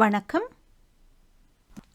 வணக்கம்.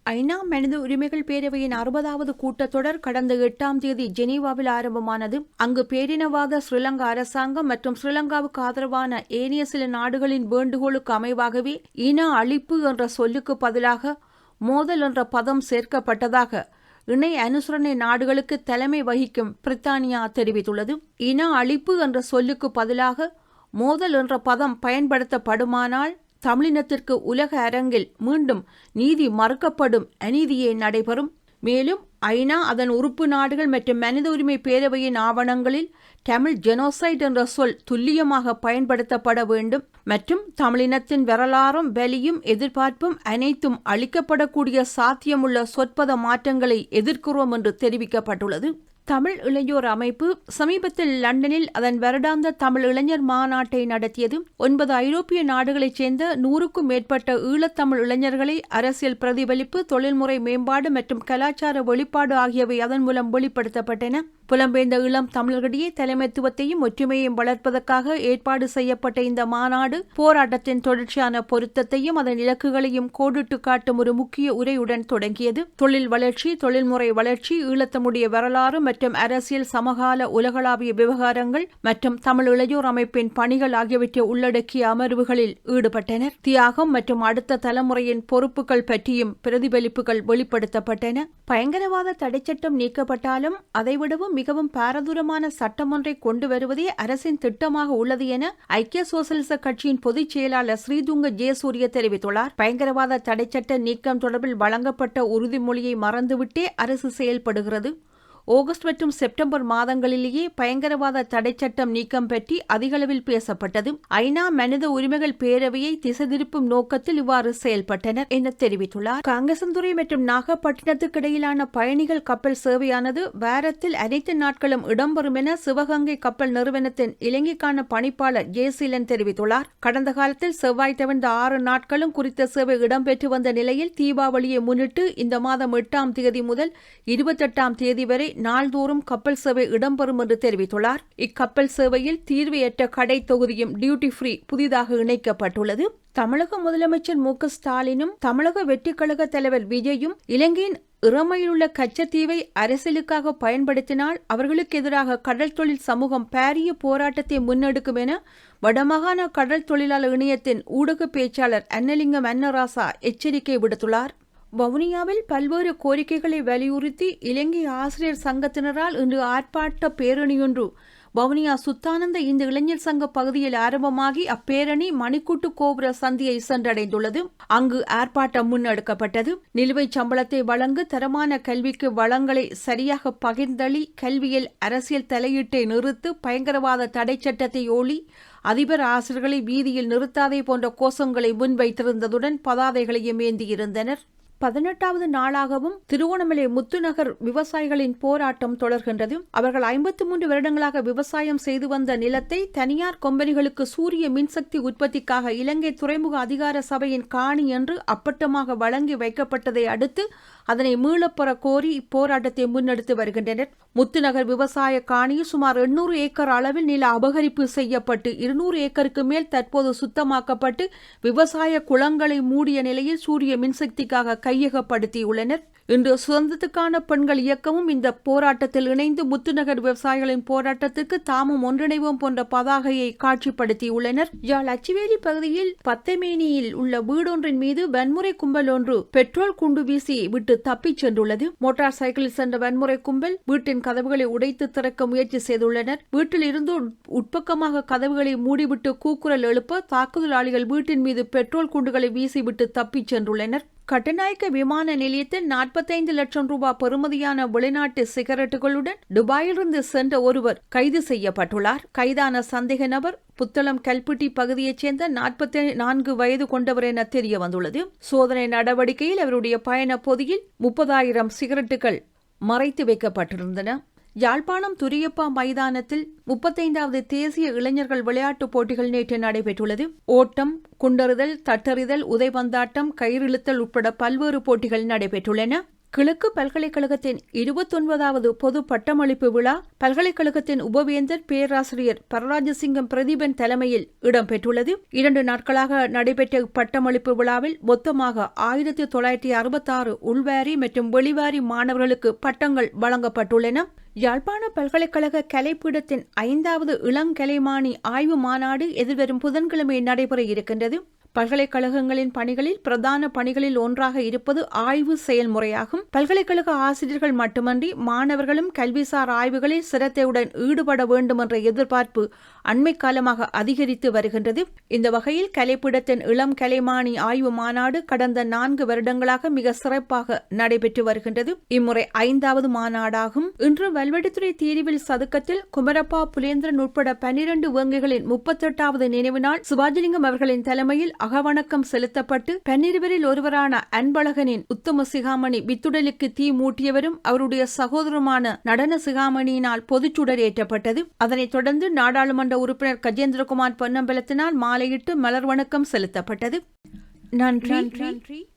ஐநா மனித உரிமைகள் பேரவையின் அறுபதாவது கூட்டத்தொடர் கடந்த எட்டாம் தேதி ஜெனீவாவில் ஆரம்பமானது. அங்கு பேரினவாத ஸ்ரீலங்கா அரசாங்கம் மற்றும் ஸ்ரீலங்காவுக்கு ஆதரவான ஏனைய சில நாடுகளின் வேண்டுகோளுக்கு அமைவாகவே இன அழிப்பு என்ற சொல்லுக்கு பதிலாக மோதல் என்ற பதம் சேர்க்கப்பட்டதாக இணை அனுசரணை நாடுகளுக்கு தலைமை வகிக்கும் பிரித்தானியா தெரிவித்துள்ளது. இன அழிப்பு என்ற சொல்லுக்கு பதிலாக மோதல் என்ற பதம் பயன்படுத்தப்படுமானால் தமிழினத்திற்கு உலக அரங்கில் மீண்டும் நீதி மறுக்கப்படும் அநீதியே நடைபெறும். மேலும் ஐநா அதன் உறுப்பு நாடுகள் மற்றும் மனித உரிமை பேரவையின் ஆவணங்களில் தமிழ் ஜெனோசைட் என்ற சொல் துல்லியமாக பயன்படுத்தப்பட வேண்டும். மற்றும் தமிழினத்தின் வரலாறும் வலியும் எதிர்பார்ப்பும் அனைத்தும் அளிக்கப்படக்கூடிய சாத்தியமுள்ள சொற்பத மாற்றங்களை எதிர்க்கிறோம் என்று தெரிவிக்கப்பட்டுள்ளது. தமிழ் இளையோர் அமைப்பு சமீபத்தில் லண்டனில் அதன் வருடாந்த தமிழ் இளைஞர் மாநாட்டை நடத்தியது. ஒன்பது ஐரோப்பிய நாடுகளைச் சேர்ந்த நூறுக்கும் மேற்பட்ட ஈழத்தமிழ் இளைஞர்களை அரசியல் பிரதிபலிப்பு தொழில்முறை மேம்பாடு மற்றும் கலாச்சார வெளிப்பாடு ஆகியவை அதன் மூலம் வெளிப்படுத்தப்பட்டன. புலம்பெயர்ந்த இளம் தமிழர்களிடையே தலைமைத்துவத்தையும் ஒற்றுமையையும் வளர்ப்பதற்காக ஏற்பாடு செய்யப்பட்ட இந்த மாநாடு போராட்டத்தின் தொடர்ச்சியான பொருத்தத்தையும் அதன் இலக்குகளையும் கோடிட்டு காட்டும் ஒரு முக்கிய உரையுடன் தொடங்கியது. தொழில் வளர்ச்சி தொழில்முறை வளர்ச்சி ஈழத்தமுடைய வரலாறு மற்றும் அரசியல் சமகால உலகளாவிய விவகாரங்கள் மற்றும் தமிழ் இளையோர் அமைப்பின் பணிகள் ஆகியவற்றை உள்ளடக்கிய அமர்வுகளில் ஈடுபட்டனர். தியாகம் மற்றும் அடுத்த தலைமுறையின் பொறுப்புகள் பற்றியும் பிரதிபலிப்புகள் வெளிப்படுத்தப்பட்டன. பயங்கரவாத தடைச்சட்டம் நீக்கப்பட்டாலும் அதைவிடவும் மிகவும் பாரதூரமான சட்டம் ஒன்றை கொண்டு வருவதே அரசின் திட்டமாக உள்ளது என ஐக்கிய சோசலிச கட்சியின் பொதுச் செயலாளர் ஸ்ரீதுங்க ஜெயசூரிய தெரிவித்துள்ளார். பயங்கரவாத தடைச்சட்ட நீக்கம் தொடர்பில் வழங்கப்பட்ட உறுதிமொழியை மறந்துவிட்டே அரசு செயல்படுகிறது. ஆகஸ்ட் மற்றும் செப்டம்பர் மாதங்களிலேயே பயங்கரவாத தடை சட்டம் நீக்கம் பற்றி அதிகளவில் பேசப்பட்டது. ஐநா மனித உரிமைகள் பேரவையை திசை திருப்பும் நோக்கத்தில் இவ்வாறு செயல்பட்டனர் என தெரிவித்துள்ளார். காங்கசந்துறை மற்றும் நாகப்பட்டினத்துக்கு இடையிலான பயணிகள் கப்பல் சேவையானது வாரத்தில் அனைத்து நாட்களும் இடம்பெறும் என சிவகங்கை கப்பல் நிறுவனத்தின் இலங்கைக்கான பணிப்பாளர் ஜெயசீலன் தெரிவித்துள்ளார். கடந்த காலத்தில் செவ்வாய் தவிர்ந்த ஆறு நாட்களும் குறித்த சேவை இடம்பெற்று வந்த நிலையில் தீபாவளியை முன்னிட்டு இந்த மாதம் எட்டாம் தேதி முதல் இருபத்தெட்டாம் தேதி வரை நாள்தோறும் கப்பல் சேவை இடம்பெறும் என்று தெரிவித்துள்ளார். இக்கப்பல் சேவையில் தீர்வையற்ற கடை தொகுதியும் டியூட்டி ஃப்ரீ புதிதாக இணைக்கப்பட்டுள்ளது. தமிழக முதலமைச்சர் மு க ஸ்டாலினும் தமிழக வெற்றிக்கழக தலைவர் விஜயும் இலங்கையின் இறமையிலுள்ள கச்சத்தீவை அரசியலுக்காக பயன்படுத்தினால் அவர்களுக்கு எதிராக கடல் தொழில் சமூகம் பாரிய போராட்டத்தை முன்னெடுக்கும் என வடமாகாண கடல் தொழிலாளர் இணையத்தின் ஊடக பேச்சாளர் அன்னலிங்கம் அன்னராசா எச்சரிக்கை விடுத்துள்ளார். வவுனியாவில் பல்வேறு கோரிக்கைகளை வலியுறுத்தி இலங்கை ஆசிரியர் சங்கத்தினரால் இன்று ஆர்ப்பாட்ட பேரணியொன்று வவுனியா சுத்தானந்த இந்த இளைஞர் சங்க பகுதியில் ஆரம்பமாகி அப்பேரணி மணிக்கூட்டு கோபுர சந்தியை சென்றடைந்துள்ளது. அங்கு ஆர்ப்பாட்டம் முன்னெடுக்கப்பட்டது. நிலுவைச் சம்பளத்தை வழங்கு தரமான கல்விக்கு வளங்களை சரியாக பகிர்ந்தளி கல்வியில் அரசியல் தலையீட்டை நிறுத்து பயங்கரவாத தடை சட்டத்தை ஓலி அதிபர் ஆசிரியர்களை வீதியில் நிறுத்தாதே போன்ற கோஷங்களை முன்வைத்திருந்ததுடன் பதாதைகளையும் ஏந்தியிருந்தனர். பதினெட்டாவது நாளாகவும் திருவோணமலை முத்துநகர் விவசாயிகளின் போராட்டம் தொடர்கின்றது. அவர்கள் ஐம்பத்தி மூன்று வருடங்களாக விவசாயம் செய்து வந்த நிலத்தை தனியார் கம்பெனிகளுக்கு சூரிய மின்சக்தி உற்பத்திக்காக இலங்கை துறைமுக அதிகார சபையின் காணி என்று அப்பட்டமாக வழங்கி வைக்கப்பட்டதை அடுத்து அதனை மீளப்பெற கோரி இப்போராட்டத்தை முன்னெடுத்து வருகின்றனர். முத்துநகர் விவசாய காணியில் சுமார் எண்ணூறு ஏக்கர் அளவில் நில அபகரிப்பு செய்யப்பட்டு இருநூறு ஏக்கருக்கு மேல் தற்போது சுத்தமாக்கப்பட்டு விவசாய குளங்களை மூடிய நிலையில் சூரிய மின்சக்திக்காக கையகப்படுத்தியுள்ளனர். இன்று சுதந்திரத்துக்கான பெண்கள் இயக்கமும் இந்த போராட்டத்தில் இணைந்து முத்துநகர் விவசாயிகளின் போராட்டத்துக்கு தாமும் ஒன்றிணைவோம் போன்ற பதாகையை காட்சிப்படுத்தியுள்ளனர். யாழ் அச்சுவேலி பகுதியில் பத்தமேனியில் உள்ள வீடொன்றின் மீது வன்முறை கும்பல் ஒன்று பெட்ரோல் குண்டு வீசி விட்டு தப்பிச் சென்றுள்ளது. மோட்டார் சைக்கிளில் சென்ற வன்முறை கும்பல் வீட்டின் கதவுகளை உடைத்து திறக்க முயற்சி செய்துள்ளனர். வீட்டில் இருந்து உட்பக்கமாக கதவுகளை மூடிவிட்டு கூக்குரல் எழுப்ப தாக்குதலாளிகள் வீட்டின் மீது பெட்ரோல் குண்டுகளை வீசிவிட்டு தப்பிச் சென்றுள்ளனர். கட்டநாயக்க விமான நிலையத்தில் நாற்பத்தைந்து லட்சம் ரூபாய் பெறுமதியான வெளிநாட்டு சிகரெட்டுகளுடன் துபாயிலிருந்து சென்ற ஒருவர் கைது செய்யப்பட்டுள்ளார். கைதான சந்தேக நபர் புத்தளம் கல்பிட்டி பகுதியைச் சேர்ந்த நாற்பத்தி நான்கு வயது கொண்டவர் என தெரிய வந்துள்ளது சோதனை நடவடிக்கையில் அவருடைய பயண பொதியில் முப்பதாயிரம் சிகரெட்டுகள் மறைத்து வைக்கப்பட்டிருந்தன. யாழ்ப்பாணம் துரியப்பா மைதானத்தில் முப்பத்தைந்தாவது தேசிய இளைஞர்கள் விளையாட்டுப் போட்டிகள் நேற்று நடைபெற்றுள்ளது. ஓட்டம் குண்டறுதல் தட்டறிதல் உதைபந்தாட்டம் கயிறிழுத்தல் உட்பட பல்வேறு போட்டிகள் நடைபெற்றுள்ளன. கிழக்கு பல்கலைக்கழகத்தின் இருபத்தொன்பதாவது பொது பட்டமளிப்பு விழா பல்கலைக்கழகத்தின் உபவேந்தர் பேராசிரியர் பரராஜசிங்கம் பிரதீபன் தலைமையில் இடம்பெற்றுள்ளது. இரண்டு நாட்களாக நடைபெற்ற பட்டமளிப்பு விழாவில் மொத்தமாக ஆயிரத்தி தொள்ளாயிரத்தி அறுபத்தாறு உள்வாரி மற்றும் வெளிவாரி மாணவர்களுக்கு பட்டங்கள் வழங்கப்பட்டுள்ளன. யாழ்ப்பாண பல்கலைக்கழக கலைப்பீடத்தின் ஐந்தாவது இளங்கலைமானி ஆய்வு மாநாடு எதிர்வரும் புதன்கிழமை நடைபெற இருக்கின்றது. பல்கலைக்கழகங்களின் பணிகளில் பிரதான பணிகளில் ஒன்றாக இருப்பது ஆய்வு செயல்முறையாகும். பல்கலைக்கழக ஆசிரியர்கள் மட்டுமன்றி மாணவர்களும் கல்விசார் ஆய்வுகளில் சிரத்தையுடன் ஈடுபட வேண்டும் என்ற எதிர்பார்ப்பு அண்மை காலமாக அதிகரித்து வருகின்றது. இந்த வகையில் கலைப்பிடத்தின் இளம் கலைமானி ஆய்வு மாநாடு கடந்த நான்கு வருடங்களாக மிக சிறப்பாக நடைபெற்று வருகின்றது. இம்முறை ஐந்தாவது மாநாடாகும். இன்று வல்வெடுத்துறை தீர்வில் சதுக்கத்தில் குமரப்பா புலேந்திரன் உட்பட பனிரண்டு வேங்கைகளின் முப்பத்தெட்டாவது நினைவு நாள் சிவாஜிலிங்கம் அவர்களின் தலைமையில் அகவணக்கம் செலுத்தப்பட்டு பன்னிருவரில் ஒருவரான அன்பழகனின் உத்தம சிகாமணி வித்துடலுக்கு தீ மூட்டியவரும் அவருடைய சகோதரருமான நடன சிகாமணியினால் பொதுச்சுடர் ஏற்றப்பட்டது. அதனைத் தொடர்ந்து நாடாளுமன்ற உறுப்பினர் கஜேந்திரகுமார் பொன்னம்பலத்தினால் மாலையிட்டு மலர் வணக்கம் செலுத்தப்பட்டது. நன்றி. நன்றி.